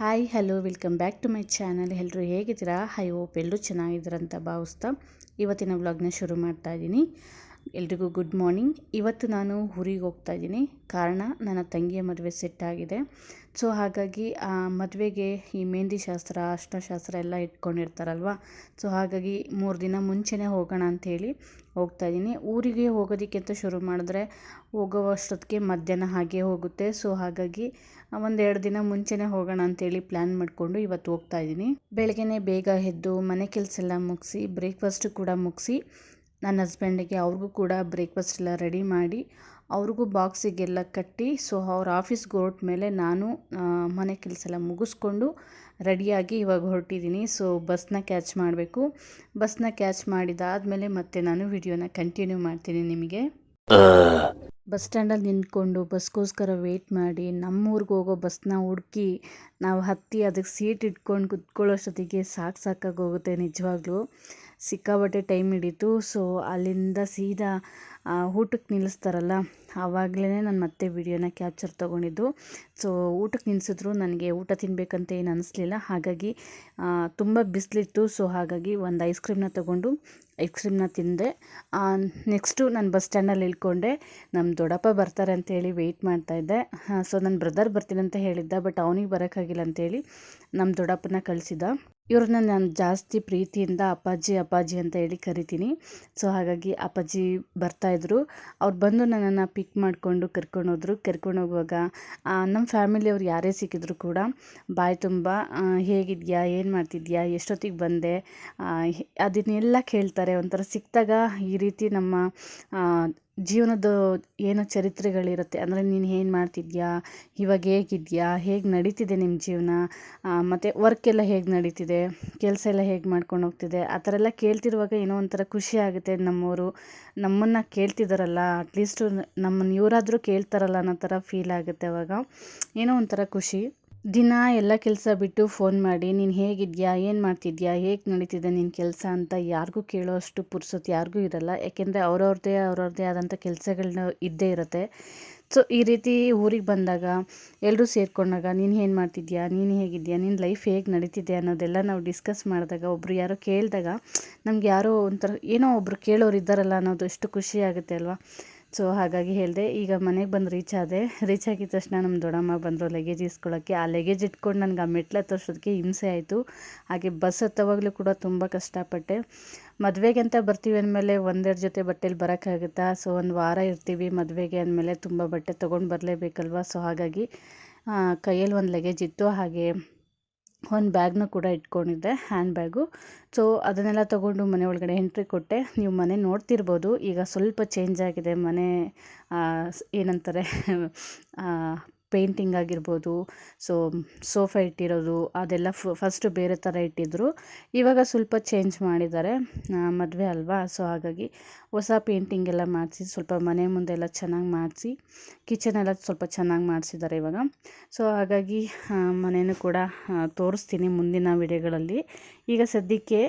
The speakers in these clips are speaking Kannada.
Hi, hello, welcome back to my channel. ಎಲ್ಲರೂ ಹೇಗಿದ್ದೀರಾ? ಹೈ ಹೋಪ್ ಎಲ್ಲರೂ ಚೆನ್ನಾಗಿದ್ದೀರಂತ ಭಾವಿಸ್ತಾ ಇವತ್ತಿನ ವ್ಲಾಗ್ನ ಶುರು ಮಾಡ್ತಾ ಇದ್ದೀನಿ. ಎಲ್ರಿಗೂ ಗುಡ್ ಮಾರ್ನಿಂಗ್. ಇವತ್ತು ನಾನು ಊರಿಗೆ ಹೋಗ್ತಾ ಇದ್ದೀನಿ. ಕಾರಣ ನನ್ನ ತಂಗಿಯ ಮದುವೆ ಸೆಟ್ ಆಗಿದೆ. ಸೊ ಹಾಗಾಗಿ, ಆ, ಮದುವೆಗೆ ಈ ಮೆಹಂದಿ ಶಾಸ್ತ್ರ ಅಷ್ಟಶಾಸ್ತ್ರ ಎಲ್ಲ ಇಟ್ಕೊಂಡಿರ್ತಾರಲ್ವ? ಸೊ ಹಾಗಾಗಿ ಮೂರು ದಿನ ಮುಂಚೆನೇ ಹೋಗೋಣ ಅಂಥೇಳಿ ಹೋಗ್ತಾ ಇದ್ದೀನಿ. ಊರಿಗೆ ಹೋಗೋದಕ್ಕೆ ಅಂತ ಶುರು ಮಾಡಿದ್ರೆ ಹೋಗೋವಷ್ಟೊತ್ತಿಗೆ ಮಧ್ಯಾಹ್ನ ಹಾಗೆ ಹೋಗುತ್ತೆ. ಸೊ ಹಾಗಾಗಿ ಒಂದೆರಡು ದಿನ ಮುಂಚೆನೇ ಹೋಗೋಣ ಅಂತೇಳಿ ಪ್ಲ್ಯಾನ್ ಮಾಡಿಕೊಂಡು ಇವತ್ತು ಹೋಗ್ತಾ ಇದ್ದೀನಿ. ಬೆಳಗ್ಗೆನೇ ಬೇಗ ಎದ್ದು ಮನೆ ಕೆಲಸ ಎಲ್ಲ ಮುಗಿಸಿ ಬ್ರೇಕ್ಫಾಸ್ಟು ಕೂಡ ಮುಗಿಸಿ ನನ್ನ ಹಸ್ಬೆಂಡಿಗೆ ಅವ್ರಿಗೂ ಕೂಡ ಬ್ರೇಕ್ಫಾಸ್ಟ್ ಎಲ್ಲ ರೆಡಿ ಮಾಡಿ, ಅವ್ರಿಗೂ ಬಾಕ್ಸಿಗೆಲ್ಲ ಕಟ್ಟಿ ಸೊ ಅವ್ರ ಆಫೀಸ್ಗೆ ಹೊರಟ ಮೇಲೆ ನಾನು ಮನೆ ಕೆಲಸ ಎಲ್ಲ ಮುಗಿಸ್ಕೊಂಡು ರೆಡಿಯಾಗಿ ಇವಾಗ ಹೊರಟಿದ್ದೀನಿ. ಸೊ ಬಸ್ನ ಕ್ಯಾಚ್ ಮಾಡಬೇಕು. ಬಸ್ನ ಕ್ಯಾಚ್ ಮಾಡಿದಾದಮೇಲೆ ಮತ್ತೆ ನಾನು ವಿಡಿಯೋನ ಕಂಟಿನ್ಯೂ ಮಾಡ್ತೀನಿ ನಿಮಗೆ. ಬಸ್ ಸ್ಟ್ಯಾಂಡಲ್ಲಿ ನಿಂತ್ಕೊಂಡು ಬಸ್ಗೋಸ್ಕರ ವೆಯ್ಟ್ ಮಾಡಿ, ನಮ್ಮೂರಿಗೆ ಹೋಗೋ ಬಸ್ನ ಹುಡುಕಿ ನಾವು ಹತ್ತಿ ಅದಕ್ಕೆ ಸೀಟ್ ಇಟ್ಕೊಂಡು ಕುತ್ಕೊಳ್ಳೋಷ್ಟೊತ್ತಿಗೆ ಸಾಕು ಸಾಕಾಗೋಗುತ್ತೆ ನಿಜವಾಗ್ಲೂ. ಸಿಕ್ಕಾಬಟ್ಟೆ ಟೈಮ್ ಹಿಡೀತು. ಸೊ, ಅಲ್ಲಿಂದ ಸೀದಾ ಊಟಕ್ಕೆ ನಿಲ್ಲಿಸ್ತಾರಲ್ಲ ಆವಾಗಲೇ ನಾನು ಮತ್ತೆ ವಿಡಿಯೋನ ಕ್ಯಾಪ್ಚರ್ ತೊಗೊಂಡಿದ್ದು. ಸೊ, ಊಟಕ್ಕೆ ನಿಲ್ಲಿಸಿದ್ರು ನನಗೆ ಊಟ ತಿನ್ನಬೇಕಂತ ಏನು ಅನಿಸ್ಲಿಲ್ಲ. ಹಾಗಾಗಿ ತುಂಬ ಬಿಸಿಲಿತ್ತು. ಸೊ, ಹಾಗಾಗಿ ಒಂದು ಐಸ್ ಕ್ರೀಮ್ನ ತೊಗೊಂಡು ಐಸ್ ಕ್ರೀಮ್ನ ತಿಂದೆ. ನೆಕ್ಸ್ಟು ನಾನು ಬಸ್ ಸ್ಟ್ಯಾಂಡಲ್ಲಿ ಇಳ್ಕೊಂಡೆ. ನಮ್ಮ ದೊಡ್ಡಪ್ಪ ಬರ್ತಾರೆ ಅಂತೇಳಿ ವೆಯ್ಟ್ ಮಾಡ್ತಾಯಿದ್ದೆ ಸೊ ನನ್ನ ಬ್ರದರ್ ಬರ್ತೀನಿ ಅಂತ ಹೇಳಿದ್ದ ಬಟ್ ಅವನಿಗೆ ಬರೋಕ್ಕಾಗಿಲ್ಲ ಅಂತೇಳಿ ನಮ್ಮ ದೊಡ್ಡಪ್ಪನ ಕಳಿಸಿದ ಇವ್ರನ್ನ ನಾನು ಜಾಸ್ತಿ ಪ್ರೀತಿಯಿಂದ ಅಪ್ಪಾಜಿ ಅಪ್ಪಾಜಿ ಅಂತ ಹೇಳಿ ಕರಿತೀನಿ. ಸೊ ಹಾಗಾಗಿ ಅಪ್ಪಾಜಿ ಬರ್ತಾಯಿದ್ರು ಅವ್ರು ಬಂದು ನನ್ನನ್ನು ಪಿಕ್ ಮಾಡಿಕೊಂಡು ಕರ್ಕೊಂಡು ಹೋದರು. ಕರ್ಕೊಂಡು ಹೋಗುವಾಗ ನಮ್ಮ ಫ್ಯಾಮಿಲಿಯವ್ರು ಯಾರೇ ಸಿಕ್ಕಿದ್ರು ಕೂಡ ಬಾಯಿ ತುಂಬ ಹೇಗಿದೆಯಾ, ಏನು ಮಾಡ್ತಿದ್ಯಾ, ಎಷ್ಟೊತ್ತಿಗೆ ಬಂದೆ ಅದನ್ನೆಲ್ಲ ಕೇಳ್ತಾರೆ. ಒಂಥರ ಸಿಕ್ಕಿದಾಗ ಈ ರೀತಿ ನಮ್ಮ ಜೀವನದ ಏನು ಚರಿತ್ರೆಗಳಿರುತ್ತೆ? ಅಂದರೆ ನೀನು ಏನು ಮಾಡ್ತಿದ್ಯಾ? ಇವಾಗ ಹೇಗಿದ್ಯಾ? ಹೇಗೆ ನಡೀತಿದೆ ನಿಮ್ಮ ಜೀವನ? ಮತ್ತು ಎಲ್ಲ ಹೇಗೆ ನಡೀತಿದೆ? ಕೆಲಸ ಎಲ್ಲ ಹೇಗೆ ಮಾಡ್ಕೊಂಡು ಹೋಗ್ತಿದೆ? ಆ ಥರ ಎಲ್ಲ ಕೇಳ್ತಿರುವಾಗ ಏನೋ ಒಂಥರ ಖುಷಿ ಆಗುತ್ತೆ ನಮ್ಮವರು. ನಮ್ಮನ್ನು ಕೇಳ್ತಿದ್ದಾರಲ್ಲ ಅಟ್ಲೀಸ್ಟು ನಮ್ಮನ್ನು ಇವರಾದರೂ ಕೇಳ್ತಾರಲ್ಲ ಅನ್ನೋ ಥರ ಫೀಲ್ ಆಗುತ್ತೆ ಅವಾಗ. ಏನೋ ಒಂಥರ ಖುಷಿ. ದಿನ ಎಲ್ಲ ಕೆಲಸ ಬಿಟ್ಟು ಫೋನ್ ಮಾಡಿ, ನೀನು ಹೇಗಿದ್ಯಾ? ಏನು ಮಾಡ್ತಿದ್ಯಾ? ಹೇಗೆ ನಡೀತಿದೆ ನಿನ್ನ ಕೆಲಸ? ಅಂತ ಯಾರಿಗೂ ಕೇಳೋ ಅಷ್ಟು ಪುರ್ಸೊತ್ತು ಯಾರಿಗೂ ಇರಲ್ಲ. ಯಾಕೆಂದರೆ ಅವ್ರವ್ರದ್ದೇ ಅವ್ರವ್ರದ್ದೇ ಆದಂಥ ಕೆಲಸಗಳನ್ನ ಇದ್ದೇ ಇರುತ್ತೆ. ಸೊ ಈ ರೀತಿ ಊರಿಗೆ ಬಂದಾಗ ಎಲ್ಲರೂ ಸೇರಿಕೊಂಡಾಗ, ನೀನು ಏನು ಮಾಡ್ತಿದ್ಯಾ? ನೀನು ಹೇಗಿದ್ಯಾ? ನಿನ್ನ ಲೈಫ್ ಹೇಗೆ ನಡೀತಿದೆ? ಅನ್ನೋದೆಲ್ಲ ನಾವು ಡಿಸ್ಕಸ್ ಮಾಡಿದಾಗ ಒಬ್ಬರು ಯಾರೋ ಕೇಳಿದಾಗ, ನಮ್ಗೆ ಯಾರೋ ಒಂಥರ ಏನೋ ಒಬ್ಬರು ಕೇಳೋರು ಇದ್ದಾರಲ್ಲ ಅನ್ನೋದು ಎಷ್ಟು ಖುಷಿ ಆಗುತ್ತೆ ಅಲ್ವಾ? ಸೊ ಹಾಗಾಗಿ ಹೇಳಿದೆ, ಈಗ ಮನೆಗೆ ಬಂದು ರೀಚ್ ಆದೆ. ರೀಚ್ ಆಗಿದ ತಕ್ಷಣ ನಮ್ಮ ದೊಡ್ಡಮ್ಮ ಬಂದರು ಲಗೇಜ್ ಇಸ್ಕೊಳ್ಳೋಕ್ಕೆ ಆ ಲಗೇಜ್ ಇಟ್ಕೊಂಡು ನನಗೆ ಆ ಮೆಟ್ಲು ತೋರಿಸೋದಕ್ಕೆ ಹಿಂಸೆ ಆಯಿತು. ಹಾಗೆ ಬಸ್ ಹತ್ತವಾಗಲೂ ಕೂಡ ತುಂಬ ಕಷ್ಟಪಟ್ಟೆ. ಮದುವೆಗೆ ಅಂತ ಬರ್ತೀವಿ ಅಂದಮೇಲೆ ಒಂದೆರಡು ಜೊತೆ ಬಟ್ಟೆಲಿ ಬರೋಕ್ಕಾಗುತ್ತಾ? ಸೊ ಒಂದು ವಾರ ಇರ್ತೀವಿ ಮದುವೆಗೆ ಅಂದಮೇಲೆ ತುಂಬ ಬಟ್ಟೆ ತೊಗೊಂಡು ಬರಲೇಬೇಕಲ್ವ? ಸೊ ಹಾಗಾಗಿ ಕೈಯಲ್ಲಿ ಒಂದು ಲಗೇಜ್ ಇತ್ತು. ಹಾಗೆ ಒಂದು ಬ್ಯಾಗ್ನ ಕೂಡ ಇಟ್ಕೊಂಡಿದ್ದೆ, ಹ್ಯಾಂಡ್ ಬ್ಯಾಗು. ಸೊ, ಅದನ್ನೆಲ್ಲ ತೊಗೊಂಡು ಮನೆ ಒಳಗಡೆ ಎಂಟ್ರಿ ಕೊಟ್ಟೆ. ನೀವು ಮನೆ ನೋಡ್ತಿರ್ಬೋದು. ಈಗ ಸ್ವಲ್ಪ ಚೇಂಜ್ ಆಗಿದೆ. ಮನೆ ಏನಂತಾರೆ ಪೇಂಟಿಂಗ್ ಆಗಿರ್ಬೋದು, ಸೊ, ಸೋಫಾ ಇಟ್ಟಿರೋದು, ಅದೆಲ್ಲ ಫಸ್ಟು ಬೇರೆ ಥರ ಇಟ್ಟಿದ್ದರು ಇವಾಗ ಸ್ವಲ್ಪ ಚೇಂಜ್ ಮಾಡಿದ್ದಾರೆ ಮದುವೆ ಅಲ್ವಾ? ಸೊ ಹಾಗಾಗಿ ಹೊಸ ಪೇಂಟಿಂಗ್ ಎಲ್ಲ ಮಾಡಿಸಿ, ಸ್ವಲ್ಪ ಮನೆ ಮುಂದೆ ಎಲ್ಲ ಚೆನ್ನಾಗಿ ಮಾಡಿಸಿ ಕಿಚನ್ ಎಲ್ಲ ಸ್ವಲ್ಪ ಚೆನ್ನಾಗಿ ಮಾಡಿಸಿದ್ದಾರೆ ಇವಾಗ. ಸೊ ಹಾಗಾಗಿ ಮನೆಯೂ ಕೂಡ ತೋರಿಸ್ತೀನಿ ಮುಂದಿನ ವಿಡಿಯೋಗಳಲ್ಲಿ. ಈಗ ಸದ್ಯಕ್ಕೆ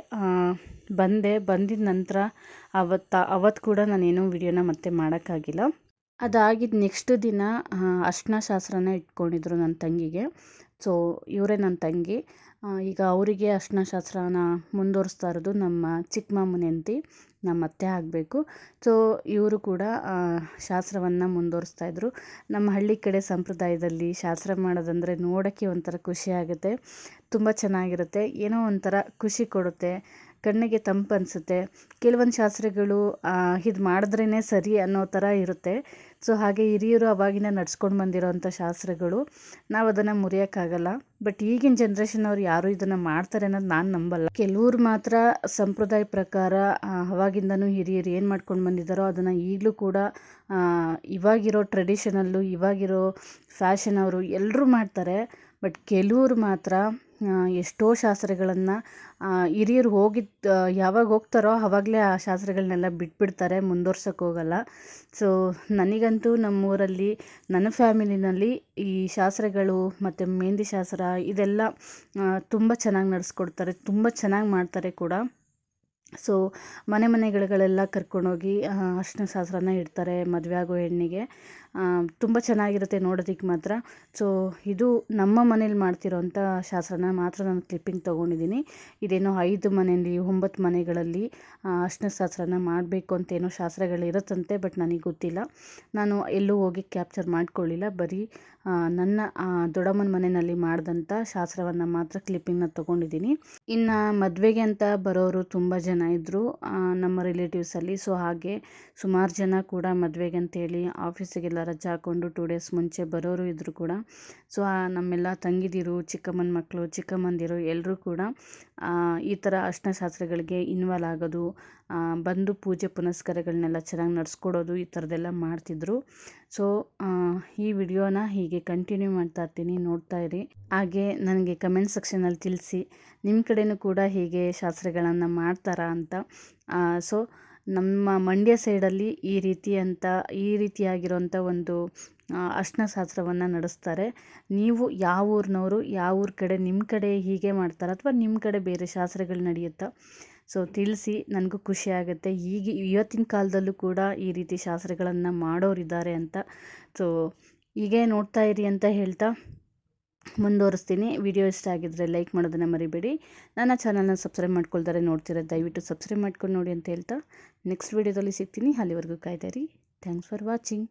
ಬಂದೆ, ಬಂದಿದ ನಂತರ ಅವತ್ತು ಅವತ್ತು ಕೂಡ ನಾನೇನು ವಿಡಿಯೋನ ಮತ್ತೆ ಮಾಡೋಕ್ಕಾಗಿಲ್ಲ. ಅದಾಗಿದ್ದು ನೆಕ್ಸ್ಟ್ ದಿನ ಅರ್ಶಿನ ಶಾಸ್ತ್ರನ ಇಟ್ಕೊಂಡಿದ್ರು ನನ್ನ ತಂಗಿಗೆ. ಸೊ ಇವರೇ ನನ್ನ ತಂಗಿ. ಈಗ ಅವರಿಗೆ ಅರಿಶ್ಣ ಶಾಸ್ತ್ರನ ಮುಂದುವರಿಸ್ತಾ ಇರೋದು ನಮ್ಮ ಚಿಕ್ಕ ಹೆಂಡ್ತಿ, ನಮ್ಮ ಅತ್ತೆ ಆಗಬೇಕು. ಸೊ ಇವರು ಕೂಡ ಶಾಸ್ತ್ರವನ್ನು ಮುಂದುವರಿಸ್ತಾಯಿದ್ರು ನಮ್ಮ ಹಳ್ಳಿ ಕಡೆ ಸಂಪ್ರದಾಯದಲ್ಲಿ ಶಾಸ್ತ್ರ ಮಾಡೋದಂದರೆ ನೋಡೋಕ್ಕೆ ಒಂಥರ ಖುಷಿ ಆಗುತ್ತೆ. ತುಂಬ ಚೆನ್ನಾಗಿರುತ್ತೆ. ಏನೋ ಒಂಥರ ಖುಷಿ ಕೊಡುತ್ತೆ. ಕಣ್ಣಿಗೆ ತಂಪು ಅನಿಸುತ್ತೆ ಕೆಲವೊಂದು ಶಾಸ್ತ್ರಗಳು ಇದು ಮಾಡಿದ್ರೇ ಸರಿ ಅನ್ನೋ ಥರ ಇರುತ್ತೆ. ಸೊ ಹಾಗೆ ಹಿರಿಯರು ಅವಾಗಿನ ನಡ್ಸ್ಕೊಂಡು ಬಂದಿರೋವಂಥ ಶಾಸ್ತ್ರಗಳು, ನಾವು ಅದನ್ನು ಮುರಿಯೋಕ್ಕಾಗಲ್ಲ. ಬಟ್ ಈಗಿನ ಜನ್ರೇಷನ್ ಅವ್ರು ಯಾರು ಇದನ್ನು ಮಾಡ್ತಾರೆ ಅನ್ನೋದು ನಾನು ನಂಬಲ್ಲ. ಕೆಲವ್ರು ಮಾತ್ರ ಸಂಪ್ರದಾಯ ಪ್ರಕಾರ ಅವಾಗಿಂದನು ಹಿರಿಯರು ಏನು ಮಾಡ್ಕೊಂಡು ಬಂದಿದ್ದಾರೋ ಅದನ್ನು ಈಗಲೂ ಕೂಡ ಇವಾಗಿರೋ ಟ್ರೆಡಿಷನಲ್ಲು ಇವಾಗಿರೋ ಫ್ಯಾಷನ್ ಅವರು ಎಲ್ಲರೂ ಮಾಡ್ತಾರೆ. ಬಟ್ ಕೆಲವ್ರು ಮಾತ್ರ ಎಷ್ಟೋ ಶಾಸ್ತ್ರಗಳನ್ನು ಹಿರಿಯರು ಹೋಗಿದ್ದು ಯಾವಾಗ ಹೋಗ್ತಾರೋ ಆವಾಗಲೇ ಆ ಶಾಸ್ತ್ರಗಳನ್ನೆಲ್ಲ ಬಿಟ್ಬಿಡ್ತಾರೆ, ಮುಂದುವರ್ಸೋಕೆ ಹೋಗಲ್ಲ. ಸೊ ನನಗಂತೂ ನಮ್ಮೂರಲ್ಲಿ, ನನ್ನ ಫ್ಯಾಮಿಲಿನಲ್ಲಿ ಈ ಶಾಸ್ತ್ರಗಳು ಮತ್ತು ಮೆಹಂದಿ ಶಾಸ್ತ್ರ ಇದೆಲ್ಲ ತುಂಬ ಚೆನ್ನಾಗಿ ನಡೆಸ್ಕೊಡ್ತಾರೆ, ತುಂಬ ಚೆನ್ನಾಗಿ ಮಾಡ್ತಾರೆ ಕೂಡ. ಸೊ ಮನೆ ಮನೆಗಳಿಗೆಲ್ಲ ಕರ್ಕೊಂಡೋಗಿ ಅರ್ಶಿನ ಶಾಸ್ತ್ರನ ಇಡ್ತಾರೆ ಮದುವೆ ಆಗೋ ಹೆಣ್ಣಿಗೆ. ತುಂಬ ಚೆನ್ನಾಗಿರುತ್ತೆ ನೋಡೋದಕ್ಕೆ ಮಾತ್ರ. ಸೊ ಇದು ನಮ್ಮ ಮನೇಲಿ ಮಾಡ್ತಿರೋಂಥ ಶಾಸ್ತ್ರನ ಮಾತ್ರ ನಾನು ಕ್ಲಿಪ್ಪಿಂಗ್ ತೊಗೊಂಡಿದ್ದೀನಿ ಇದೇನೋ ಐದು ಮನೆಯಲ್ಲಿ ಒಂಬತ್ತು ಮನೆಗಳಲ್ಲಿ ಅರ್ಶಿನ ಶಾಸ್ತ್ರನ ಮಾಡಬೇಕು ಅಂತ ಏನೋ ಶಾಸ್ತ್ರಗಳಿರುತ್ತಂತೆ ಬಟ್ ನನಗೆ ಗೊತ್ತಿಲ್ಲ. ನಾನು ಎಲ್ಲೂ ಹೋಗಿ ಕ್ಯಾಪ್ಚರ್ ಮಾಡ್ಕೊಳ್ಳಿಲ್ಲ. ಬರೀ ನನ್ನ ದೊಡ್ಡಮ್ಮನ ಮನೆಯಲ್ಲಿ ಮಾಡಿದಂಥ ಶಾಸ್ತ್ರವನ್ನು ಮಾತ್ರ ಕ್ಲಿಪ್ಪಿಂಗ್ನ ತೊಗೊಂಡಿದ್ದೀನಿ ಇನ್ನು ಮದುವೆಗೆ ಅಂತ ಬರೋರು ತುಂಬ ಜನ ಇದ್ದರು ನಮ್ಮ ರಿಲೇಟಿವ್ಸಲ್ಲಿ ಸೊ ಹಾಗೆ ಸುಮಾರು ಜನ ಕೂಡ ಮದುವೆಗೆ ಅಂತೇಳಿ ಆಫೀಸಿಗೆಲ್ಲ ರಜೆ ಹಾಕ್ಕೊಂಡು ಟೂ ಡೇಸ್ ಮುಂಚೆ ಬರೋರು ಇದ್ದರು ಕೂಡ ಸೊ ನಮ್ಮೆಲ್ಲ ತಂಗಿದಿರು, ಚಿಕ್ಕಮ್ಮನ ಮಕ್ಕಳು ಚಿಕ್ಕಮ್ಮಂದಿರು ಎಲ್ಲರೂ ಕೂಡ ಈ ಥರ ಅರ್ಶಿನ ಶಾಸ್ತ್ರಗಳಿಗೆ ಇನ್ವಾಲ್ವ್ ಆಗೋದು ಬಂದು ಪೂಜೆ ಪುನಸ್ಕಾರಗಳನ್ನೆಲ್ಲ ಚೆನ್ನಾಗಿ ನಡೆಸ್ಕೊಡೋದು ಈ ಥರದ್ದೆಲ್ಲ ಮಾಡ್ತಿದ್ರು. ಸೊ ಈ ವಿಡಿಯೋನ ಹೀಗೆ ಕಂಟಿನ್ಯೂ ಮಾಡ್ತಾ ಇರ್ತೀನಿ, ನೋಡ್ತಾ ಇರಿ. ಹಾಗೆ ನನಗೆ ಕಮೆಂಟ್ ಸೆಕ್ಷನಲ್ಲಿ ತಿಳಿಸಿ ನಿಮ್ಮ ಕಡೆಯೂ ಕೂಡ ಹೀಗೆ ಶಾಸ್ತ್ರಗಳನ್ನು ಮಾಡ್ತಾರಾ ಅಂತ ಸೊ ನಮ್ಮ ಮಂಡ್ಯ ಸೈಡಲ್ಲಿ ಈ ರೀತಿ ಅಂತ ಈ ರೀತಿಯಾಗಿರುವಂಥ ಒಂದು ಅರ್ಶಿನ ಶಾಸ್ತ್ರವನ್ನು ನಡೆಸ್ತಾರೆ. ನೀವು ಯಾವ ಊರಿನವರು, ಯಾವ ಊರ ಕಡೆ ನಿಮ್ಮ ಕಡೆ ಹೀಗೆ ಮಾಡ್ತಾರೆ ಅಥವಾ ನಿಮ್ಮ ಕಡೆ ಬೇರೆ ಶಾಸ್ತ್ರಗಳು ನಡೆಯುತ್ತಾ? ಸೊ ತಿಳಿಸಿ, ನನಗೂ ಖುಷಿ ಆಗುತ್ತೆ. ಈಗ ಇವತ್ತಿನ ಕಾಲದಲ್ಲೂ ಕೂಡ ಈ ರೀತಿ ಶಾಸ್ತ್ರಗಳನ್ನು ಮಾಡೋರಿದ್ದಾರೆ ಅಂತ. ಸೊ ಹೀಗೆ ನೋಡ್ತಾ ಇರಿ ಅಂತ ಹೇಳ್ತಾ ಮುಂದುವರಿಸ್ತೀನಿ. ವಿಡಿಯೋ ಇಷ್ಟ ಆಗಿದ್ದರೆ ಲೈಕ್ ಮಾಡೋದನ್ನು ಮರಿಬೇಡಿ. ನನ್ನ ಚಾನಲ್ನ ಸಬ್ಸ್ಕ್ರೈಬ್ ಮಾಡ್ಕೊಳ್ತಾರೆ ನೋಡ್ತೀರ ದಯವಿಟ್ಟು ಸಬ್ಸ್ಕ್ರೈಬ್ ಮಾಡ್ಕೊಂಡು ನೋಡಿ ಅಂತ ಹೇಳ್ತಾ ನೆಕ್ಸ್ಟ್ ವಿಡಿಯೋದಲ್ಲಿ ಸಿಗ್ತೀನಿ. ಅಲ್ಲಿವರೆಗೂ ಕಾಯ್ದಿರಿ. Thanks for watching.